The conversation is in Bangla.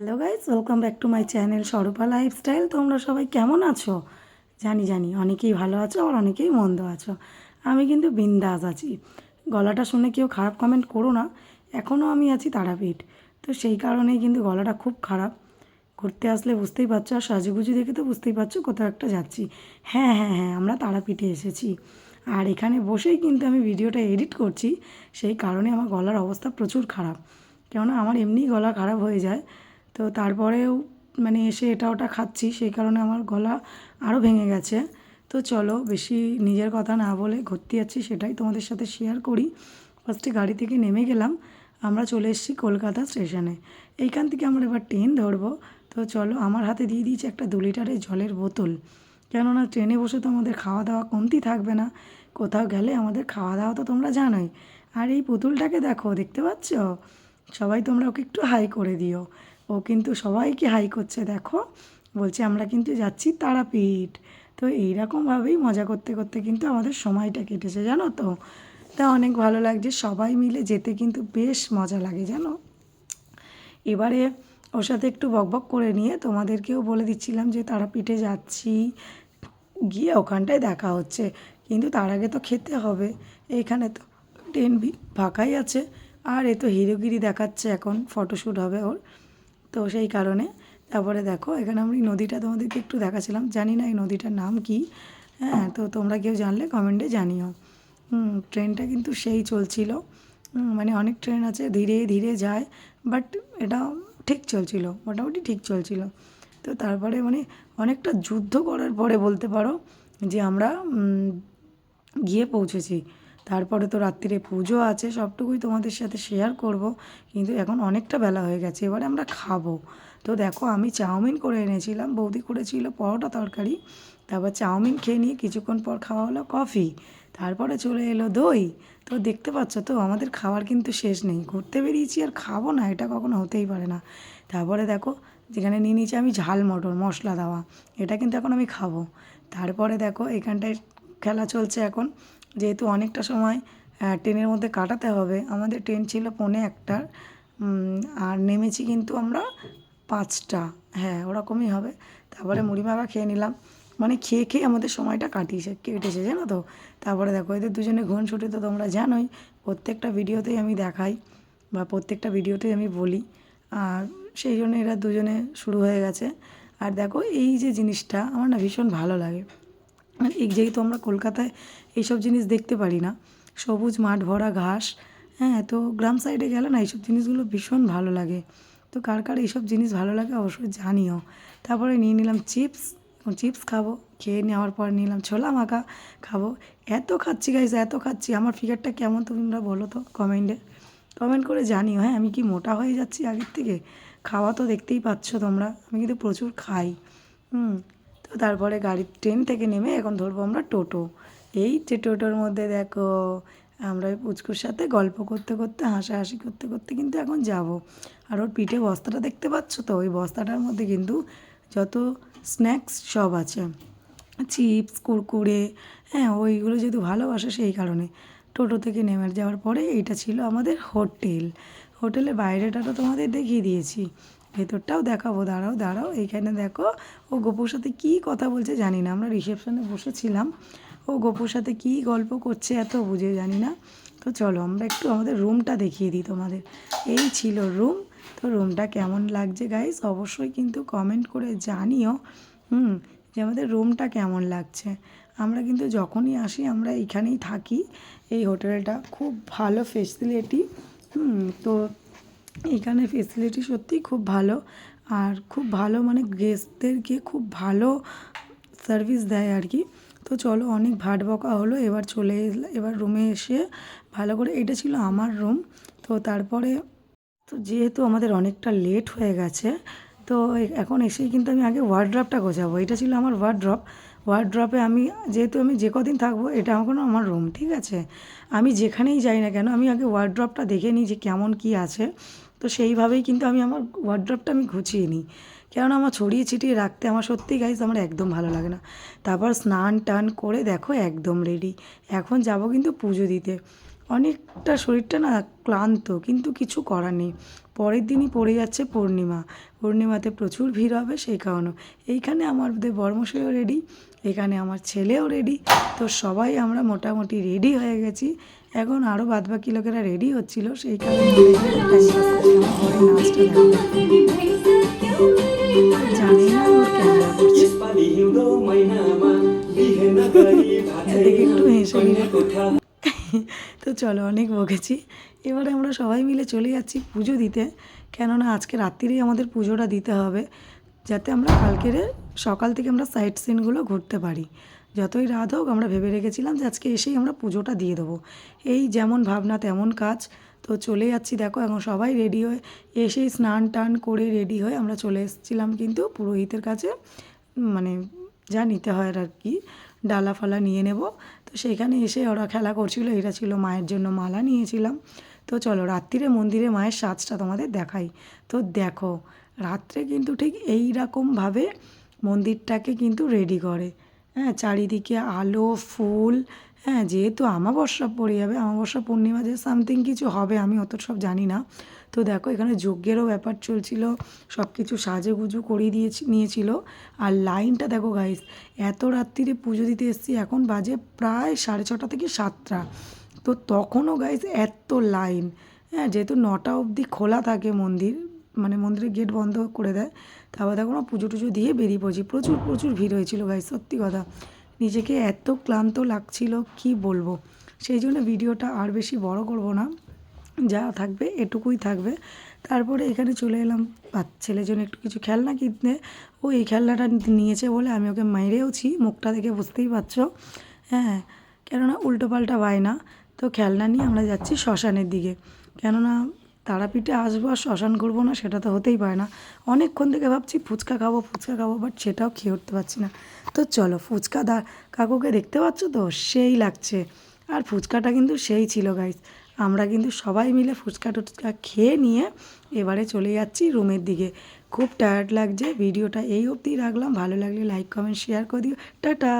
Hello guys, welcome back to my channel Swarupa lifestyle. তোমরা সবাই কেমন আছো? জানি জানি, অনেকেই ভালো আছো আর অনেকেই মন্দ আছো। আমি কিন্তু বিন্দাস আছি। গলাটা শুনে কেউ খারাপ কমেন্ট করো না এখনও আমি আছি তারাপীঠ। তো সেই কারণেই কিন্তু গলাটা খুব খারাপ। ঘুরতে আসলে বুঝতেই পারছ আর সাজুগুজু দেখে তো বুঝতেই পারছ কোথাও একটা যাচ্ছি। হ্যাঁ হ্যাঁ হ্যাঁ আমরা তারাপীঠে এসেছি। আর এখানে বসেই কিন্তু আমি ভিডিওটা এডিট করছি। সেই কারণে আমার গলার অবস্থা প্রচুর খারাপ। কেননা আমার এমনিই গলা খারাপ হয়ে যায়। তো তারপরেও মানে এসে এটা ওটা খাচ্ছি, সেই কারণে আমার গলা আরও ভেঙে গেছে। তো চলো, বেশি নিজের কথা না বলে ঘুরতে যাচ্ছি, সেটাই তোমাদের সাথে শেয়ার করি। ফার্স্টে গাড়ি থেকে নেমে গেলাম, আমরা চলে এসেছি কলকাতা স্টেশনে এইখান থেকে আমরা এবার ট্রেন ধরবো। তো চলো, আমার হাতে দিয়ে দিয়েছে একটা দু লিটারের জলের বোতল। কেননা ট্রেনে বসে তো আমাদের খাওয়া দাওয়া কমতি থাকবে না। কোথাও গেলে আমাদের খাওয়া দাওয়া তো তোমরা জানোই। আর এই পুতুলটাকে দেখো, দেখতে পাচ্ছ? সবাই তোমরা ওকে একটু হাই করে দিও। ও কিন্তু সবাইকে হাই করছে, দেখো। বলছে, আমরা কিন্তু যাচ্ছি তারাপীঠ। তো এইরকমভাবেই মজা করতে করতে কিন্তু আমাদের সময়টা কেটেছে, জানো তো? তা অনেক ভালো লাগছে, সবাই মিলে যেতে কিন্তু বেশ মজা লাগে, জানো? এবারে ওর সাথে একটু বকবক করে নিয়ে তোমাদেরকেও বলে দিচ্ছিলাম যে তারাপীঠে যাচ্ছি। গিয়ে ওখানটায় দেখা হচ্ছে, কিন্তু তার আগে তো খেতে হবে। এইখানে তো ট্রেন ফাঁকাই আছে, আর এ তো হিরোগিরি দেখাচ্ছে এখন, ফটোশ্যুট হবে ওর। তো সেই কারণে তারপরে দেখো, এখানে আমি নদীটা তোমাদেরকে একটু দেখাছিলাম জানি না এই নদীটার নাম কি। হ্যাঁ তো তোমরা কেউ জানলে কমেন্টে জানিও। ট্রেনটা কিন্তু সেই চলছিল। মানে অনেক ট্রেন আছে, ধীরে ধীরে যায় বাট এটা ঠিক চলছিল, মোটামুটি ঠিক চলছিল। তো তারপরে মানে অনেকটা যুদ্ধ করার পরে বলতে পারো যে আমরা গিয়ে পৌঁছেছি। তারপরে তো রাত্রিরে পুজো আছে, সবটুকুই তোমাদের সাথে শেয়ার করব। কিন্তু এখন অনেকটা বেলা হয়ে গেছে, এবারে আমরা খাব। তো দেখো আমি চাউমিন করে এনেছিলাম, বৌদি করেছিল পরোটা তরকারি। তারপর চাউমিন খেয়ে নিয়ে কিছুক্ষণ পর খাওয়া হলো কফি তারপরে চলে এলো দই। তো দেখতে পাচ্ছ তো, আমাদের খাবার কিন্তু শেষ নেই। ঘুরতে বেরিয়েছি আর খাব না, এটা কখনো হতেই পারে না। তারপরে দেখো, যেখানে নিয়ে নিয়েছি আমি ঝাল মটর, মশলা দেওয়া। এটা কিন্তু এখন আমি খাব। তারপরে দেখো, এখানটায় খেলা চলছে এখন। যেহেতু অনেকটা সময় ট্রেনের মধ্যে কাটাতে হবে। আমাদের ট্রেন ছিল পৌনে একটার। আর নেমেছি কিন্তু আমরা পাঁচটা। হ্যাঁ ওরকমই হবে। তারপরে মুড়ি মাখা খেয়ে নিলাম। মানে খেয়ে খেয়ে আমাদের সময়টা কাটিয়েছে, কেটেছে, জানো তো? তারপরে দেখো, এদের দুজনে ছুটি তো তোমরা জানোই, প্রত্যেকটা ভিডিওতেই আমি দেখাই বা প্রত্যেকটা ভিডিওতেই আমি বলি। আর সেই জন্য এরা দুজনে শুরু হয়ে গেছে। আর দেখো, এই যে জিনিসটা, আমার না ভীষণ ভালো লাগে। যেহেতু আমরা কলকাতায় এইসব জিনিস দেখতে পারি না, সবুজ মাঠ, ভরা ঘাস হ্যাঁ তো গ্রাম সাইডে গেলে না এইসব জিনিসগুলো ভীষণ ভালো লাগে। তো কার কার এইসব জিনিস ভালো লাগে অবশ্যই জানিও। তারপরে নিয়ে নিলাম চিপস চিপস খাব, খেয়ে নেওয়ার পর নিলাম ছোলা মাখা খাব। এত খাচ্ছি গাইস এত খাচ্ছি। আমার ফিগারটা কেমন তোমরা বলো তো কমেন্টে কমেন্ট করে জানিও হ্যাঁ আমি কি মোটা হয়ে যাচ্ছি আগের থেকে? খাওয়া তো দেখতেই পাচ্ছ তোমরা, আমি কিন্তু প্রচুর খাই। হুম তো তারপরে গাড়ির ট্রেন থেকে নেমে এখন ধরবো আমরা টোটো। এই যে টোটোর মধ্যে দেখো, আমরা ওই পুচকুর সাথে গল্প করতে করতে, হাসাহাসি করতে করতে কিন্তু এখন যাব। আর ওর পিঠে বস্তাটা দেখতে পাচ্ছ তো? ওই বস্তাটার মধ্যে কিন্তু যত স্ন্যাক্স সব আছে। চিপস কুরকুরে হ্যাঁ ওইগুলো যেহেতু ভালোবাসে সেই কারণে। টোটো থেকে নেমে যাওয়ার পরে এইটা ছিল আমাদের হোটেল হোটেলের বাইরেটা তো তোমাদের দেখিয়ে দিয়েছি। ভেতরটাও দেখাবো, দাঁড়াও দাঁড়াও, এইখানে দেখো। ও গোপুর সাথে কী কথা বলছে জানি না, আমরা রিসেপশনে বসেছিলাম। ও গোপুর সাথে কী গল্প করছে এত বুঝে জানি না। তো চলো, আমরা একটু আমাদের রুমটা দেখিয়ে দিই তোমাদের। এই ছিল রুম তো রুমটা কেমন লাগছে গাইস অবশ্যই কিন্তু কমেন্ট করে জানিও, হুম, যে আমাদের রুমটা কেমন লাগছে। আমরা কিন্তু যখনই আসি, আমরা এখানেই থাকি, এই হোটেলটা খুব ভালো ফেসিলিটি হুম, তো এখানে ফেসিলিটি সত্যিই খুব ভালো। আর খুব ভালো মানে গেস্টদেরকে খুব ভালো সার্ভিস দেয় আর কি। তো চলো অনেক ভাট বকা হলো, এবার চলে এবার রুমে এসে ভালো করে, এটা ছিল আমার রুম তো তারপরে, তো যেহেতু আমাদের অনেকটা লেট হয়ে গেছে, তো এখন এসেই কিন্তু আমি আগে ওয়ার্ড্রপটা গোছাবো। এটা ছিল আমার ওয়ার্ড্রপ ওয়ার্ড্রপে আমি, যেহেতু আমি যে কদিন থাকব, এটা এখন আমার রুম ঠিক আছে? আমি যেখানেই যাই না কেন, আমি আগে ওয়ার্ড্রপটা দেখে নিই যে কেমন কি আছে। তো সেইভাবেই কিন্তু আমি আমার ওয়ার্ড্রপটা আমি গুছিয়ে নিই। কেননা আমার ছড়িয়ে ছিটিয়ে রাখতে আমার সত্যি গাইজ আমার একদম ভালো লাগে না। তারপর স্নান টান করে দেখো একদম রেডি এখন যাব কিন্তু পুজো দিতে। অনেকটা শরীরটা না ক্লান্ত, কিন্তু কিছু করার নেই। পরের দিনই পড়ে যাচ্ছে পূর্ণিমা। পূর্ণিমাতে প্রচুর ভিড় হবে সেই কারণে। এইখানে আমাদের বর্মশাইও রেডি এখানে আমার ছেলেও রেডি তো সবাই আমরা মোটামুটি রেডি হয়ে গেছি। এখন আরও বাদবাকি লোকেরা রেডি হচ্ছিল, সেই কারণে একটু হেসে তো চলো, অনেক বকেছি। এবারে আমরা সবাই মিলে চলে যাচ্ছি পুজো দিতে। কেননা আজকে রাত্রিরেই আমাদের পুজোটা দিতে হবে, যাতে আমরা কালকের সকাল থেকে আমরা সাইট সিনগুলো ঘুরতে পারি। যতই রাত হোক, আমরা ভেবে রেখেছিলাম যে আজকে এসেই আমরা পুজোটা দিয়ে দেবো। এই যেমন ভাবনা, তেমন কাজ। তো চলে যাচ্ছি, দেখো, এখন সবাই রেডি হয়ে এসেই স্নান টান করে রেডি হয়ে আমরা চলে এসেছিলাম কিন্তু পুরোহিতের কাছে। মানে যা নিতে হয় আর কি, ডালা ফালা নিয়ে নেব। তো সেইখানে এসে ওরা খেলা করছিল, এটা ছিল মায়ের জন্য মালা নিয়েছিলাম। তো চলো, রাত্রিরে মন্দিরে মায়ের সাজটা তোমাদের দেখাই। তো দেখো, রাত্রে কিন্তু ঠিক এই রকমভাবে মন্দিরটাকে কিন্তু রেডি করে। হ্যাঁ চারিদিকে আলো, ফুল হ্যাঁ যেহেতু আমাবস্যা পড়ে যাবে, আমাবস্যা পূর্ণিমা যে সামথিং কিছু হবে, আমি অত সব জানি না। তো দেখো, এখানে যজ্ঞেরও ব্যাপার চলছিল সব কিছু সাজে গুজু করিয়ে দিয়েছি, নিয়েছিল। আর লাইনটা দেখো গাইস এত রাত্রিরে পুজো দিতে এসেছি, এখন বাজে প্রায় সাড়ে ছটা থেকে সাতটা। তো তখনও গাইস এত লাইন হ্যাঁ যেহেতু নটা অবধি খোলা থাকে মন্দির মানে মন্দিরের গেট বন্ধ করে দেয়। তারপর দেখো না পুজো টুজো দিয়ে বেরিয়ে পড়ছি। প্রচুর প্রচুর ভিড় হয়েছিল ভাই সত্যি কথা। নিজেকে এত ক্লান্ত লাগছিল, কি বলব? সেই জন্য ভিডিওটা আর বেশি বড় করব না। যা থাকবে, এটুকুই থাকবে। তারপরে এখানে চলে এলাম ছেলের জন্য একটু কিছু খেলনা কিনতে। ও এই খেলনাটা নিয়েছে বলে আমি ওকে মেরেওছি, মুখটা দেখে বুঝতেই পারছ। হ্যাঁ কেননা উল্টো পাল্টা বায়না। তো খেলনা নিয়ে আমরা যাচ্ছি শ্মশানের দিকে। কেননা তারাপীঠে আসব আর শ্মশান করব না, সেটা তো হতেই পারে না। অনেকক্ষণ থেকে ভাবছি ফুচকা খাব ফুচকা খাব বাট সেটাও খেয়ে উঠতে পারছি না। তো চলো, ফুচকা দা, কাকুকে দেখতে পাচ্ছ তো? সেই লাগছে। আর ফুচকাটা কিন্তু সেই ছিল গাইস আমরা কিন্তু সবাই মিলে ফুচকা টুচকা খেয়ে নিয়ে এবারে চলে যাচ্ছি রুমের দিকে। খুব টায়ার্ড লাগছে, ভিডিওটা এই অবধি রাখলাম। ভালো লাগলে লাইক কমেন্ট শেয়ার করে দিও। টাটা!